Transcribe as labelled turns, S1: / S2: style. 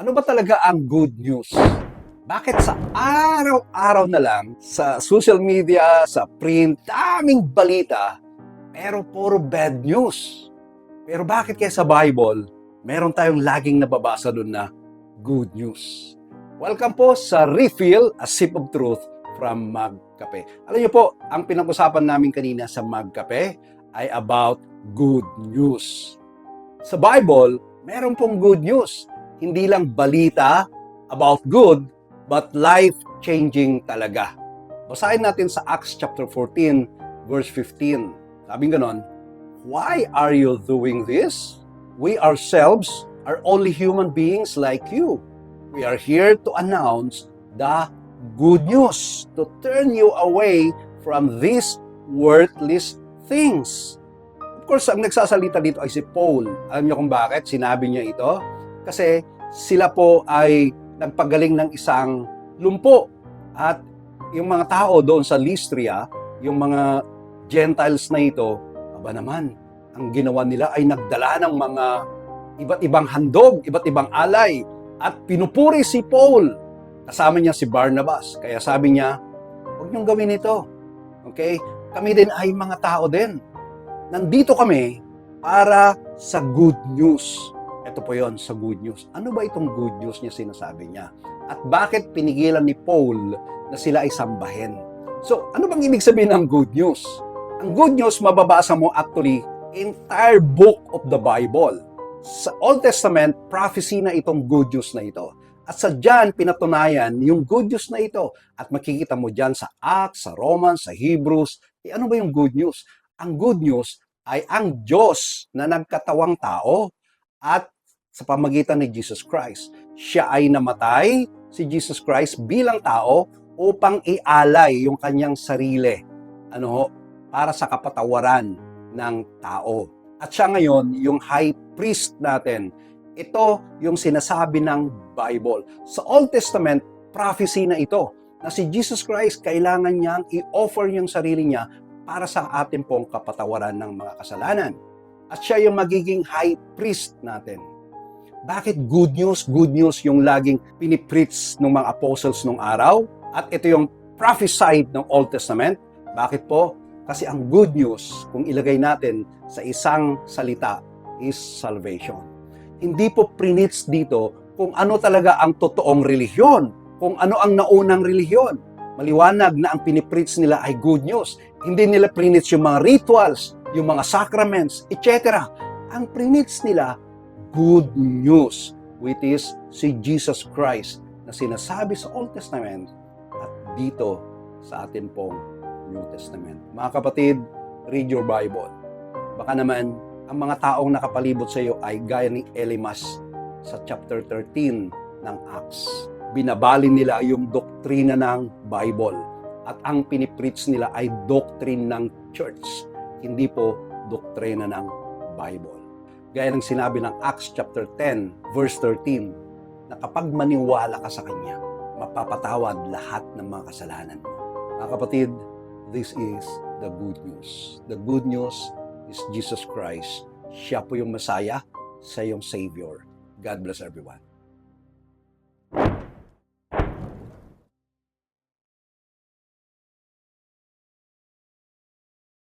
S1: Ano ba talaga ang good news? Bakit sa araw-araw na lang, sa social media, sa print, daming balita, pero puro bad news? Pero bakit kaya sa Bible, meron tayong laging nababasa doon na good news? Welcome po sa Refill, a sip of truth from Magkape. Alam niyo po, ang pinag-usapan namin kanina sa Magkape ay about good news. Sa Bible, meron pong good news. Hindi lang balita about good, but life-changing talaga. Basahin natin sa Acts chapter 14, verse 15. Sabi ganon, Why are you doing this? We ourselves are only human beings like you. We are here to announce the good news, to turn you away from these worthless things. Of course, ang nagsasalita dito ay si Paul. Alam niyo kung bakit sinabi niya ito? Kasi sila po ay nagpagaling ng isang lumpo. At yung mga tao doon sa Lystria, yung mga Gentiles na ito, aba naman, ang ginawa nila ay nagdala ng mga iba't ibang handog, iba't ibang alay, at pinupuri si Paul. Kasama niya si Barnabas. Kaya sabi niya, huwag niyong gawin ito. Okay? Kami din ay mga tao din. Nandito kami para sa good news. Ito po yon sa good news. Ano ba itong good news niya sinasabi niya? At bakit pinigilan ni Paul na sila ay sambahin? So, ano bang ibig sabihin ng good news? Ang good news, mababasa mo actually entire book of the Bible. Sa Old Testament, prophecy na itong good news na ito. At sa John, pinatunayan yung good news na ito. At makikita mo dyan sa Acts, sa Romans, sa Hebrews. Eh, ano ba yung good news? Ang good news ay ang Diyos na nagkatawang tao at sa pamagitan ni Jesus Christ. Siya ay namatay, si Jesus Christ, bilang tao upang ialay yung kanyang sarili ano ho, para sa kapatawaran ng tao. At siya ngayon, yung high priest natin. Ito yung sinasabi ng Bible. Sa Old Testament, prophecy na ito na si Jesus Christ kailangan niyang i-offer yung sarili niya para sa ating pong kapatawaran ng mga kasalanan. At siya yung magiging high priest natin. Bakit good news? Good news yung laging pinipreach ng mga apostles nung araw. At ito yung prophesied ng Old Testament. Bakit po? Kasi ang good news, kung ilagay natin sa isang salita, is salvation. Hindi po prinits dito kung ano talaga ang totoong relihiyon, kung ano ang naunang relihiyon. Maliwanag na ang pinipreach nila ay good news. Hindi nila prinits yung mga rituals, yung mga sacraments, etc. Ang prinits nila, good news, which is si Jesus Christ na sinasabi sa Old Testament at dito sa atin pong New Testament. Mga kapatid, read your Bible. Baka naman, ang mga taong nakapalibot sa iyo ay gaya ni Elimas sa chapter 13 ng Acts. Binabali nila yung doktrina ng Bible at ang pinipreach nila ay doctrine ng church, hindi po doktrina ng Bible. Gaya ng sinabi ng Acts chapter 10 verse 13 na kapag maniwala ka sa Kanya, mapapatawad lahat ng mga kasalanan mo. Mga kapatid, this is the good news. The good news is Jesus Christ. Siya po yung Messiah, sa yung Savior. God bless everyone.